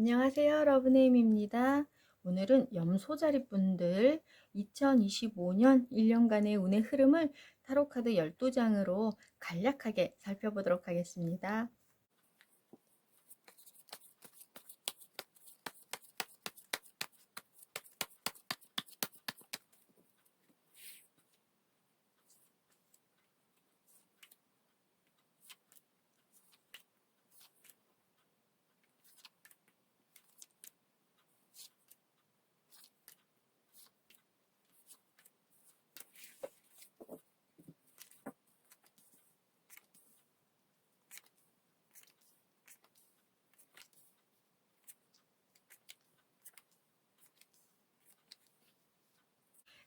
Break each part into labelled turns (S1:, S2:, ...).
S1: 안녕하세요. 러브네임입니다. 오늘은 염소자리 분들 2025년 1년간의 운의 흐름을 타로카드 12장으로 간략하게 살펴보도록 하겠습니다.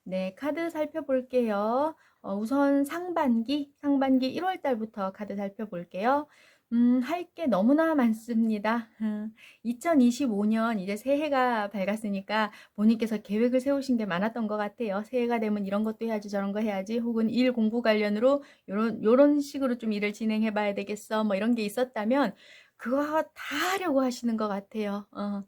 S1: 네, 카드 살펴볼게요. 어, 우선 상반기, 상반기 1월 달부터 카드 살펴볼게요. 음, 할 게 너무나 많습니다. 2025년 이제 새해가 밝았으니까 본인께서 계획을 세우신 게 많았던 것 같아요. 새해가 되면 이런 것도 해야지 저런 거 해야지 혹은 일 공부 관련으로 요런 요런 식으로 좀 일을 진행해 봐야 되겠어. 뭐 이런 게 있었다면 그거 다 하려고 하시는 것 같아요. 어.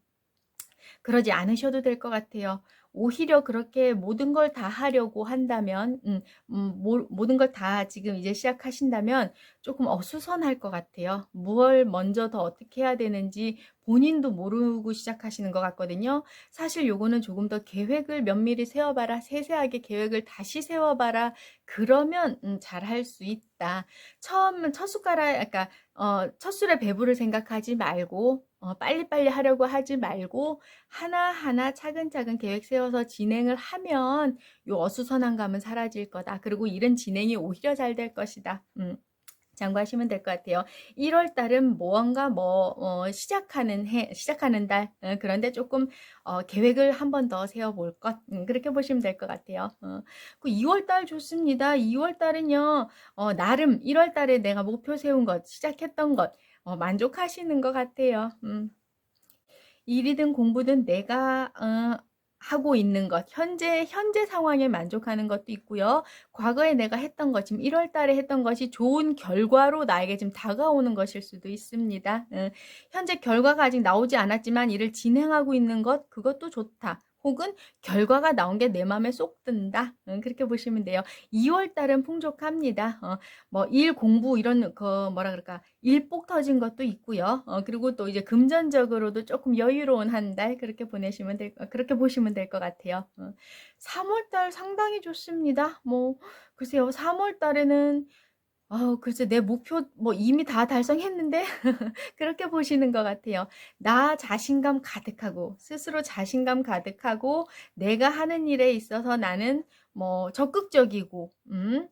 S1: 그러지 않으셔도 될 것 같아요. 오히려 그렇게 모든 걸 다 하려고 한다면, 음, 음, 모, 모든 걸 다 지금 이제 시작하신다면 조금 어수선할 것 같아요. 무얼 먼저 더 어떻게 해야 되는지 본인도 모르고 시작하시는 것 같거든요. 사실 요거는 조금 더 계획을 면밀히 세워봐라. 세세하게 계획을 다시 세워봐라. 그러면 음, 잘할 수 있다. 처음 첫 숟가락, 아까 어, 첫 술에 배부를 생각하지 말고 어, 빨리빨리 하려고 하지 말고 하나하나 차근차근 계획 세워서 진행을 하면 요 어수선한 감은 사라질 거다. 그리고 일은 진행이 오히려 잘 될 것이다. 음. 참고하시면 될 것 같아요. 1월 달은 무언가 뭐 어, 시작하는 해, 시작하는 달 어, 그런데 조금 어, 계획을 한 번 더 세워볼 것 음, 그렇게 보시면 될 것 같아요. 어, 그 2월 달 좋습니다. 2월 달은요 어, 나름 1월 달에 내가 목표 세운 것 시작했던 것 어, 만족하시는 것 같아요. 음. 일이든 공부든 내가 어, 하고 있는 것, 현재, 현재 상황에 만족하는 것도 있고요. 과거에 내가 했던 것, 지금 1월 달에 했던 것이 좋은 결과로 나에게 지금 다가오는 것일 수도 있습니다. 어, 현재 결과가 아직 나오지 않았지만 일을 진행하고 있는 것, 그것도 좋다. 혹은 결과가 나온 게 내 마음에 쏙 든다. 음, 그렇게 보시면 돼요. 2월 달은 풍족합니다. 어, 뭐 일 공부 이런 그 뭐라 그럴까 일복 터진 것도 있고요. 어, 그리고 또 이제 금전적으로도 조금 여유로운 한 달 그렇게 보내시면 될 그렇게 보시면 될 것 같아요. 어, 3월 달 상당히 좋습니다. 뭐 글쎄요. 3월 달에는 아 글쎄 내 목표 뭐 이미 다 달성했는데 그렇게 보시는 것 같아요. 나 자신감 가득하고 스스로 자신감 가득하고 내가 하는 일에 있어서 나는 뭐 적극적이고 음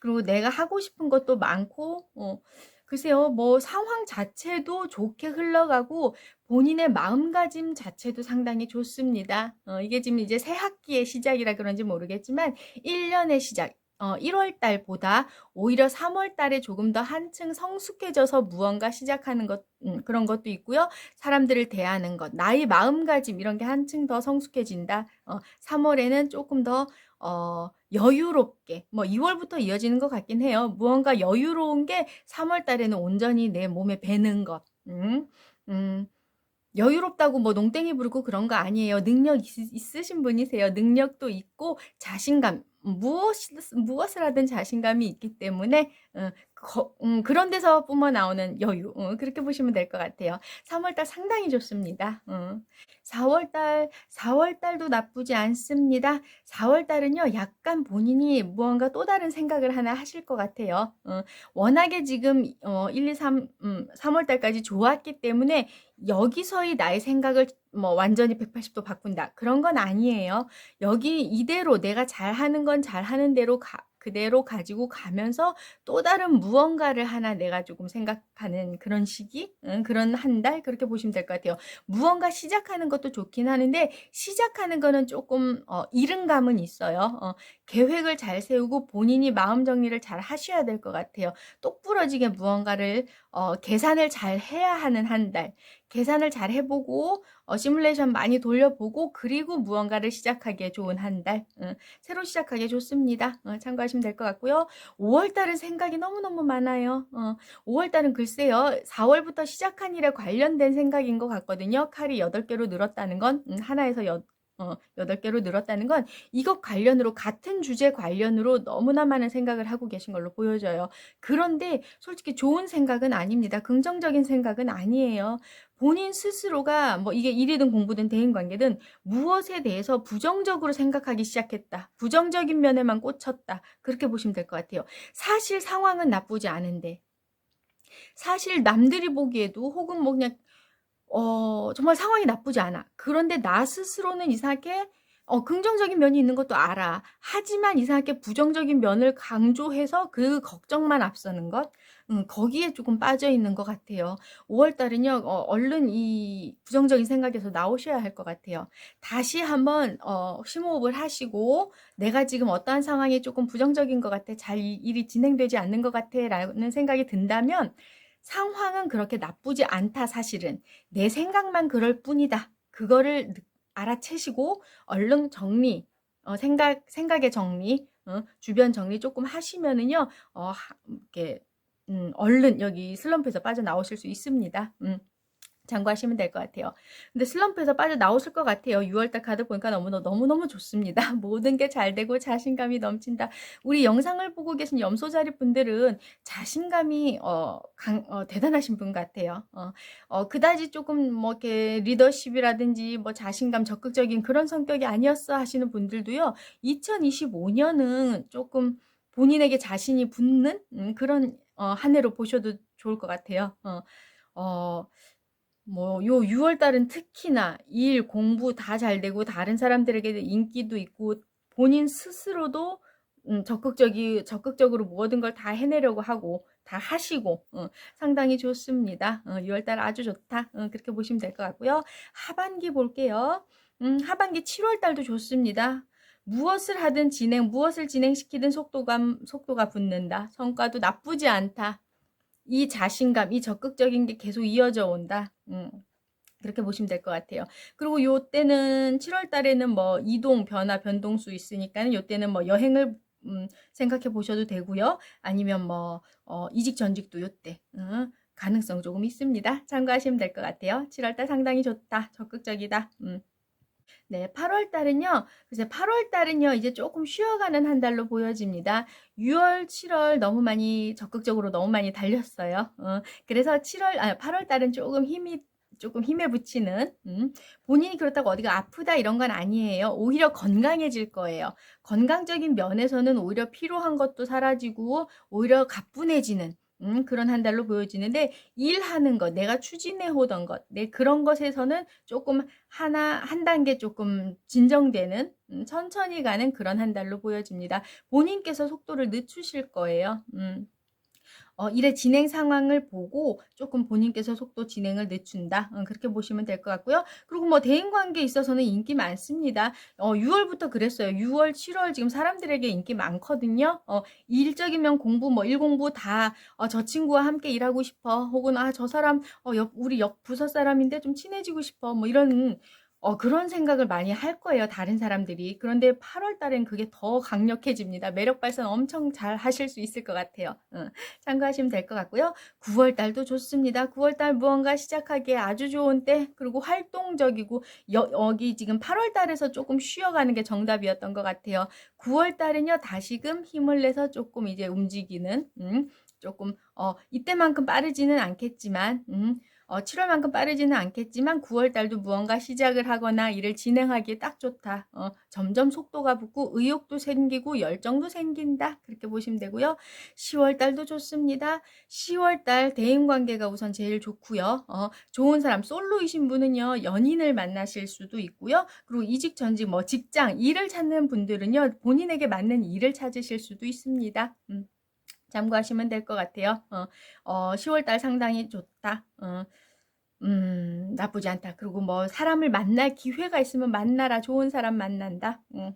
S1: 그리고 내가 하고 싶은 것도 많고 어 글쎄요 뭐 상황 자체도 좋게 흘러가고 본인의 마음가짐 자체도 상당히 좋습니다. 어 이게 지금 이제 새 학기의 시작이라 그런지 모르겠지만 1년의 시작 어, 1월 달보다 오히려 3월 달에 조금 더 한층 성숙해져서 무언가 시작하는 것, 음, 그런 것도 있고요. 사람들을 대하는 것, 나의 마음가짐, 이런 게 한층 더 성숙해진다. 어, 3월에는 조금 더, 어, 여유롭게, 뭐 2월부터 이어지는 것 같긴 해요. 무언가 여유로운 게 3월 달에는 온전히 내 몸에 배는 것. 음, 음, 여유롭다고 뭐 농땡이 부르고 그런 거 아니에요. 능력 있, 으신 분이세요. 능력도 있고 자신감, 무엇, 무엇을 하든 자신감이 있기 때문에 어, 거, 음, 그런 데서 뿜어 나오는 여유 어, 그렇게 보시면 될 것 같아요. 3월달 상당히 좋습니다. 어. 4월달 4월달도 나쁘지 않습니다. 4월달은요 약간 본인이 무언가 또 다른 생각을 하나 하실 것 같아요. 어, 워낙에 지금 어, 1, 2, 3 음, 3월달까지 좋았기 때문에 여기서의 나의 생각을 뭐 완전히 180도 바꾼다. 그런 건 아니에요. 여기 이대로 내가 잘하는 건 잘하는 대로 가, 그대로 가지고 가면서 또 다른 무언가를 하나 내가 조금 생각하는 그런 시기, 응, 그런 한 달 그렇게 보시면 될 것 같아요. 무언가 시작하는 것도 좋긴 하는데 시작하는 거는 조금 어, 이른 감은 있어요. 어, 계획을 잘 세우고 본인이 마음 정리를 잘 하셔야 될 것 같아요. 똑부러지게 무언가를 어, 계산을 잘 해야 하는 한 달. 계산을 잘 해보고 어, 시뮬레이션 많이 돌려보고 그리고 무언가를 시작하기에 좋은 한 달. 어, 새로 시작하기에 좋습니다. 어, 참고하시면 될 것 같고요. 5월달은 생각이 너무너무 많아요. 어, 5월달은 글쎄요. 4월부터 시작한 일에 관련된 생각인 것 같거든요. 칼이 8개로 늘었다는 건 음, 하나에서 여, 어, 8개로 늘었다는 건 이것 관련으로 같은 주제 관련으로 너무나 많은 생각을 하고 계신 걸로 보여져요. 그런데 솔직히 좋은 생각은 아닙니다. 긍정적인 생각은 아니에요. 본인 스스로가 뭐 이게 일이든 공부든 대인 관계든 무엇에 대해서 부정적으로 생각하기 시작했다. 부정적인 면에만 꽂혔다. 그렇게 보시면 될 것 같아요. 사실 상황은 나쁘지 않은데 사실 남들이 보기에도 혹은 뭐 그냥 어, 정말 상황이 나쁘지 않아. 그런데 나 스스로는 이상하게 어, 긍정적인 면이 있는 것도 알아. 하지만 이상하게 부정적인 면을 강조해서 그 걱정만 앞서는 것, 음, 거기에 조금 빠져 있는 것 같아요. 5월 달은요, 어, 얼른 이 부정적인 생각에서 나오셔야 할 것 같아요. 다시 한번, 어, 심호흡을 하시고, 내가 지금 어떠한 상황이 조금 부정적인 것 같아, 잘 일이 진행되지 않는 것 같아, 라는 생각이 든다면, 상황은 그렇게 나쁘지 않다, 사실은. 내 생각만 그럴 뿐이다. 그거를 알아채시고 얼른 정리, 어, 생각, 생각의 정리, 어, 주변 정리 조금 하시면은요, 어, 이렇게, 음, 얼른 여기 슬럼프에서 빠져나오실 수 있습니다. 음. 참고하시면 될 것 같아요. 근데 슬럼프에서 빠져나오실 것 같아요. 6월달 카드 보니까 너무너무, 너무너무 좋습니다. 모든 게 잘 되고 자신감이 넘친다. 우리 영상을 보고 계신 염소자리 분들은 자신감이, 어, 강, 어, 대단하신 분 같아요. 어, 어, 그다지 조금 뭐 이렇게 리더십이라든지 뭐 자신감 적극적인 그런 성격이 아니었어 하시는 분들도요. 2025년은 조금 본인에게 자신이 붙는 음, 그런 어, 한 해로 보셔도 좋을 것 같아요. 어, 어, 뭐, 요 6월 달은 특히나 일, 공부 다 잘 되고 다른 사람들에게 인기도 있고 본인 스스로도 음, 적극적이, 적극적으로 모든 걸 다 해내려고 하고 다 하시고 어, 상당히 좋습니다. 어, 6월 달 아주 좋다. 어, 그렇게 보시면 될 것 같고요. 하반기 볼게요. 음, 하반기 7월 달도 좋습니다. 무엇을 하든 진행, 무엇을 진행시키든 속도가, 속도가 붙는다. 성과도 나쁘지 않다. 이 자신감, 이 적극적인 게 계속 이어져 온다. 음. 그렇게 보시면 될 것 같아요. 그리고 요 때는 7월 달에는 뭐 이동, 변화, 변동수 있으니까는 요 때는 뭐 여행을 음, 생각해 보셔도 되고요. 아니면 뭐 어, 이직 전직도 요때 음, 가능성 조금 있습니다. 참고하시면 될 것 같아요. 7월 달 상당히 좋다. 적극적이다. 음. 네, 8월 달은요. 글쎄 8월 달은요. 이제 조금 쉬어가는 한 달로 보여집니다. 6월, 7월 너무 많이 적극적으로 너무 많이 달렸어요. 어, 그래서 7월, 아, 8월 달은 조금 힘이 조금 힘에 붙이는 음, 본인이 그렇다고 어디가 아프다 이런 건 아니에요. 오히려 건강해질 거예요. 건강적인 면에서는 오히려 피로한 것도 사라지고 오히려 가뿐해지는 음, 그런 한 달로 보여지는데 일하는 것, 내가 추진해 오던 것, 내 그런 것에서는 조금 하나 한 단계 조금 진정되는 음, 천천히 가는 그런 한 달로 보여집니다. 본인께서 속도를 늦추실 거예요. 음. 어, 일의 진행 상황을 보고 조금 본인께서 속도 진행을 늦춘다. 어, 그렇게 보시면 될 것 같고요. 그리고 뭐 대인 관계에 있어서는 인기 많습니다. 어, 6월부터 그랬어요. 6월, 7월 지금 사람들에게 인기 많거든요. 어, 일적이면 공부, 뭐 일공부 다, 어, 저 친구와 함께 일하고 싶어. 혹은, 아, 저 사람, 어, 옆, 우리 옆 부서 사람인데 좀 친해지고 싶어. 뭐 이런, 어, 그런 생각을 많이 할 거예요, 다른 사람들이. 그런데 8월 달엔 그게 더 강력해집니다. 매력 발산 엄청 잘 하실 수 있을 것 같아요. 어, 참고하시면 될 것 같고요. 9월 달도 좋습니다. 9월 달 무언가 시작하기에 아주 좋은 때, 그리고 활동적이고, 여, 여기 지금 8월 달에서 조금 쉬어가는 게 정답이었던 것 같아요. 9월 달은요, 다시금 힘을 내서 조금 이제 움직이는, 음, 조금, 어, 이때만큼 빠르지는 않겠지만, 음, 어, 7월만큼 빠르지는 않겠지만 9월 달도 무언가 시작을 하거나 일을 진행하기에 딱 좋다. 어, 점점 속도가 붙고 의욕도 생기고 열정도 생긴다. 그렇게 보시면 되고요. 10월 달도 좋습니다. 10월 달 대인 관계가 우선 제일 좋고요. 어, 좋은 사람 솔로이신 분은요. 연인을 만나실 수도 있고요. 그리고 이직 전직 뭐 직장 일을 찾는 분들은요. 본인에게 맞는 일을 찾으실 수도 있습니다. 음. 참고하시면 될 것 같아요. 어, 어, 10월달 상당히 좋다. 어, 음, 나쁘지 않다. 그리고 뭐 사람을 만날 기회가 있으면 만나라. 좋은 사람 만난다. 음,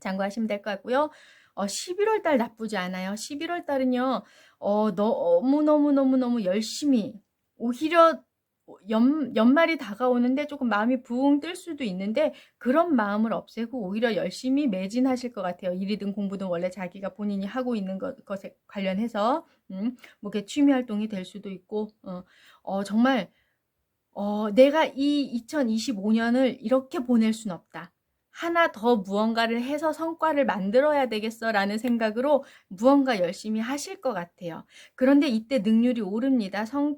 S1: 참고하시면 될 것 같고요. 어, 11월달 나쁘지 않아요. 11월달은요, 어, 너무너무너무너무 열심히, 오히려 연, 연말이 다가오는데 조금 마음이 부웅 뜰 수도 있는데 그런 마음을 없애고 오히려 열심히 매진하실 것 같아요. 일이든 공부든 원래 자기가 본인이 하고 있는 것, 것에 관련해서 음, 뭐 취미 활동이 될 수도 있고 어, 어 정말 어, 내가 이 2025년을 이렇게 보낼 순 없다. 하나 더 무언가를 해서 성과를 만들어야 되겠어라는 생각으로 무언가 열심히 하실 것 같아요. 그런데 이때 능률이 오릅니다. 성,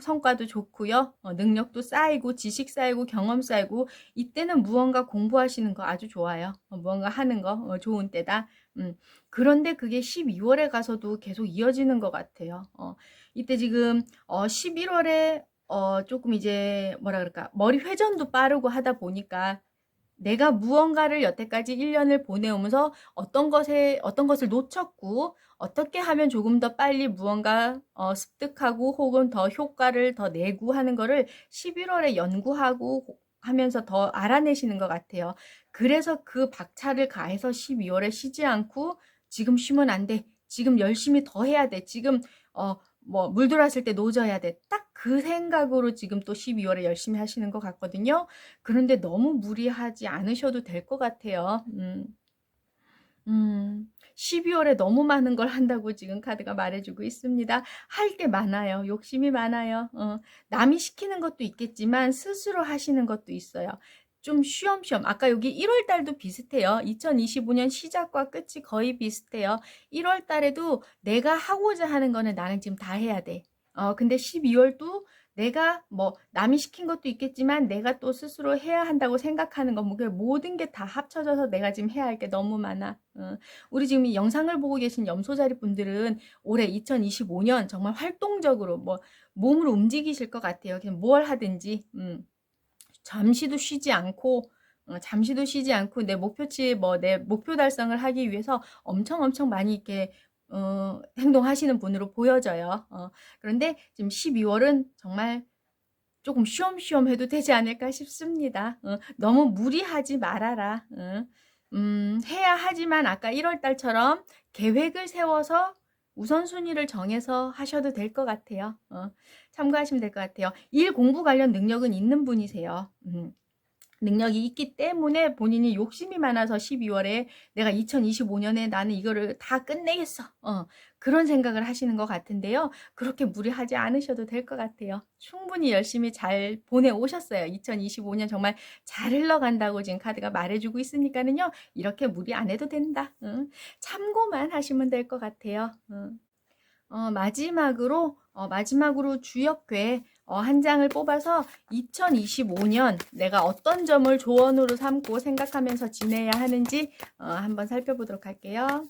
S1: 성과도 좋고요. 어, 능력도 쌓이고 지식 쌓이고 경험 쌓이고 이때는 무언가 공부하시는 거 아주 좋아요. 어, 무언가 하는 거 어, 좋은 때다. 음, 그런데 그게 12월에 가서도 계속 이어지는 것 같아요. 어, 이때 지금 어, 11월에 어, 조금 이제 뭐라 그럴까 머리 회전도 빠르고 하다 보니까 내가 무언가를 여태까지 1년을 보내오면서 어떤 것에, 어떤 것을 놓쳤고, 어떻게 하면 조금 더 빨리 무언가 어, 습득하고 혹은 더 효과를 더 내고 하는 거를 11월에 연구하고 하면서 더 알아내시는 것 같아요. 그래서 그 박차를 가해서 12월에 쉬지 않고 지금 쉬면 안 돼. 지금 열심히 더 해야 돼. 지금 어, 뭐, 물 들어왔을 때 노져야 돼. 딱 그 생각으로 지금 또 12월에 열심히 하시는 것 같거든요. 그런데 너무 무리하지 않으셔도 될 것 같아요. 음. 음, 12월에 너무 많은 걸 한다고 지금 카드가 말해주고 있습니다. 할 게 많아요. 욕심이 많아요. 어, 남이 시키는 것도 있겠지만 스스로 하시는 것도 있어요. 좀 쉬엄쉬엄. 아까 여기 1월 달도 비슷해요. 2025년 시작과 끝이 거의 비슷해요. 1월 달에도 내가 하고자 하는 거는 나는 지금 다 해야 돼. 어, 근데 12월도 내가 뭐 남이 시킨 것도 있겠지만 내가 또 스스로 해야 한다고 생각하는 거, 뭐 모든 게 다 합쳐져서 내가 지금 해야 할 게 너무 많아. 어. 우리 지금 이 영상을 보고 계신 염소자리 분들은 올해 2025년 정말 활동적으로 뭐 몸을 움직이실 것 같아요. 그냥 뭘 하든지. 음. 잠시도 쉬지 않고 어, 잠시도 쉬지 않고 내 목표치 뭐 내 목표 달성을 하기 위해서 엄청 엄청 많이 이렇게 어, 행동하시는 분으로 보여져요. 어, 그런데 지금 12월은 정말 조금 쉬엄쉬엄 해도 되지 않을까 싶습니다. 어, 너무 무리하지 말아라. 어, 음, 해야 하지만 아까 1월 달처럼 계획을 세워서 우선순위를 정해서 하셔도 될 것 같아요. 어, 참고하시면 될 것 같아요. 일 공부 관련 능력은 있는 분이세요. 음. 능력이 있기 때문에 본인이 욕심이 많아서 12월에 내가 2025년에 나는 이거를 다 끝내겠어. 어, 그런 생각을 하시는 것 같은데요. 그렇게 무리하지 않으셔도 될 것 같아요. 충분히 열심히 잘 보내오셨어요. 2025년 정말 잘 흘러간다고 지금 카드가 말해주고 있으니까는요. 이렇게 무리 안 해도 된다. 응. 참고만 하시면 될 것 같아요. 응. 어, 마지막으로 어, 마지막으로 주역괴 어, 한 장을 뽑아서 2025년 내가 어떤 점을 조언으로 삼고 생각하면서 지내야 하는지 어, 한번 살펴보도록 할게요.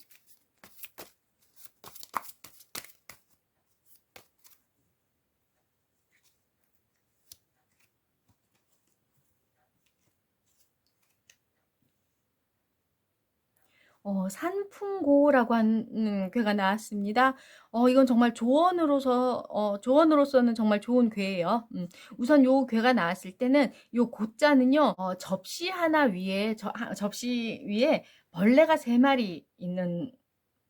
S1: 어, 산풍고라고 하는 괴가 나왔습니다. 어, 이건 정말 조언으로서, 어, 조언으로서는 정말 좋은 괴예요. 음, 우선 요 괴가 나왔을 때는 요 고자는요, 어, 접시 하나 위에, 저, 하, 접시 위에 벌레가 세 마리 있는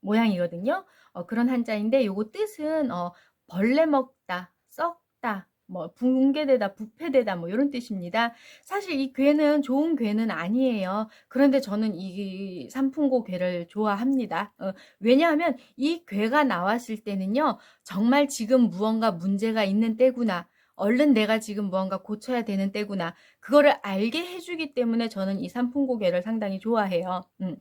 S1: 모양이거든요. 어, 그런 한자인데 요거 뜻은, 어, 벌레 먹다, 썩다, 뭐 붕괴되다, 부패되다 뭐 이런 뜻입니다. 사실 이 괴는 좋은 괴는 아니에요. 그런데 저는 이 삼풍고 괴를 좋아합니다. 어, 왜냐하면 이 괴가 나왔을 때는요. 정말 지금 무언가 문제가 있는 때구나. 얼른 내가 지금 무언가 고쳐야 되는 때구나. 그거를 알게 해주기 때문에 저는 이 삼풍고개를 상당히 좋아해요. 음.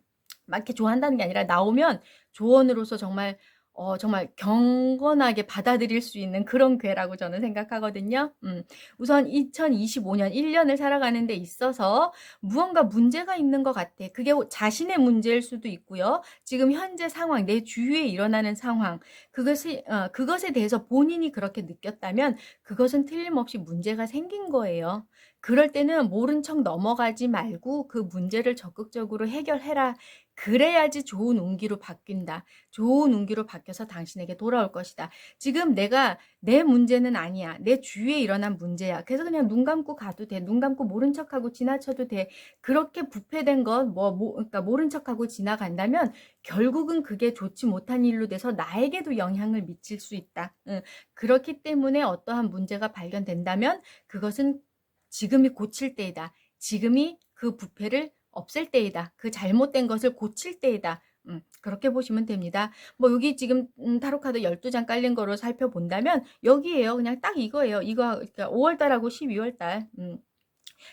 S1: 막 이렇게 좋아한다는 게 아니라 나오면 조언으로서 정말 어, 정말 경건하게 받아들일 수 있는 그런 괴라고 저는 생각하거든요. 음, 우선 2025년 1년을 살아가는 데 있어서 무언가 문제가 있는 것 같아. 그게 자신의 문제일 수도 있고요. 지금 현재 상황, 내 주위에 일어나는 상황, 그것이, 어, 그것에 대해서 본인이 그렇게 느꼈다면 그것은 틀림없이 문제가 생긴 거예요. 그럴 때는 모른 척 넘어가지 말고 그 문제를 적극적으로 해결해라. 그래야지 좋은 운기로 바뀐다. 좋은 운기로 바뀌어서 당신에게 돌아올 것이다. 지금 내가 내 문제는 아니야. 내 주위에 일어난 문제야. 그래서 그냥 눈 감고 가도 돼. 눈 감고 모른 척하고 지나쳐도 돼. 그렇게 부패된 것, 뭐, 뭐 그러니까 모른 척하고 지나간다면 결국은 그게 좋지 못한 일로 돼서 나에게도 영향을 미칠 수 있다. 응. 그렇기 때문에 어떠한 문제가 발견된다면 그것은 지금이 고칠 때이다. 지금이 그 부패를 없앨 때이다. 그 잘못된 것을 고칠 때이다. 음, 그렇게 보시면 됩니다. 뭐 여기 지금 음, 타로카드 12장 깔린 거로 살펴본다면 여기에요. 그냥 딱 이거예요. 이거 그러니까 5월달하고 12월달. 음.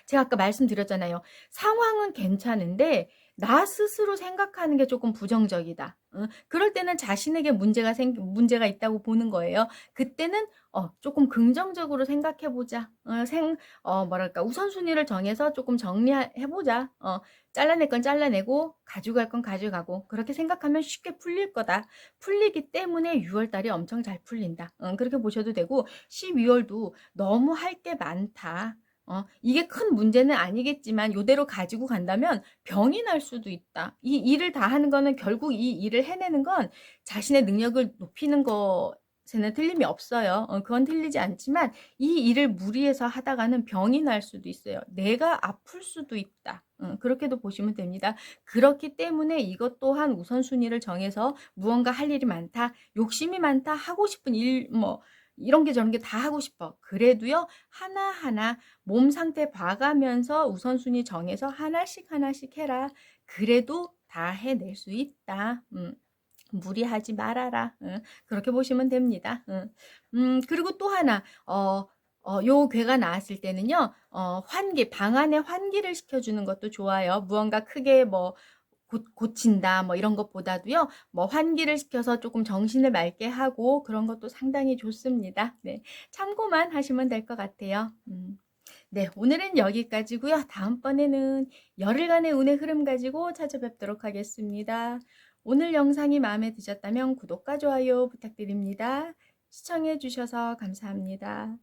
S1: 제가 아까 말씀드렸잖아요. 상황은 괜찮은데 나 스스로 생각하는 게 조금 부정적이다. 어, 그럴 때는 자신에게 문제가 생 문제가 있다고 보는 거예요. 그때는 어, 조금 긍정적으로 생각해 보자. 어, 생 어, 뭐랄까 우선순위를 정해서 조금 정리해 보자. 어, 잘라낼 건 잘라내고 가져갈 건 가져가고 그렇게 생각하면 쉽게 풀릴 거다. 풀리기 때문에 6월 달이 엄청 잘 풀린다. 어, 그렇게 보셔도 되고 12월도 너무 할 게 많다. 어, 이게 큰 문제는 아니겠지만 요대로 가지고 간다면 병이 날 수도 있다. 이 일을 다 하는 거는 결국 이 일을 해내는 건 자신의 능력을 높이는 것에는 틀림이 없어요. 어, 그건 틀리지 않지만 이 일을 무리해서 하다가는 병이 날 수도 있어요. 내가 아플 수도 있다. 어, 그렇게도 보시면 됩니다. 그렇기 때문에 이것 또한 우선순위를 정해서 무언가 할 일이 많다, 욕심이 많다, 하고 싶은 일, 뭐, 이런 게 저런 게 다 하고 싶어. 그래도요, 하나하나 몸 상태 봐가면서 우선순위 정해서 하나씩 하나씩 해라. 그래도 다 해낼 수 있다. 음. 무리하지 말아라. 음, 그렇게 보시면 됩니다. 음, 음, 그리고 또 하나, 어, 어, 요 괴가 나왔을 때는요, 어, 환기, 방 안에 환기를 시켜주는 것도 좋아요. 무언가 크게 뭐, 고, 고 친다 뭐 이런 것보다도요. 뭐 환기를 시켜서 조금 정신을 맑게 하고 그런 것도 상당히 좋습니다. 네. 참고만 하시면 될 것 같아요. 음. 네. 오늘은 여기까지고요. 다음번에는 열흘간의 운의 흐름 가지고 찾아뵙도록 하겠습니다. 오늘 영상이 마음에 드셨다면 구독과 좋아요 부탁드립니다. 시청해 주셔서 감사합니다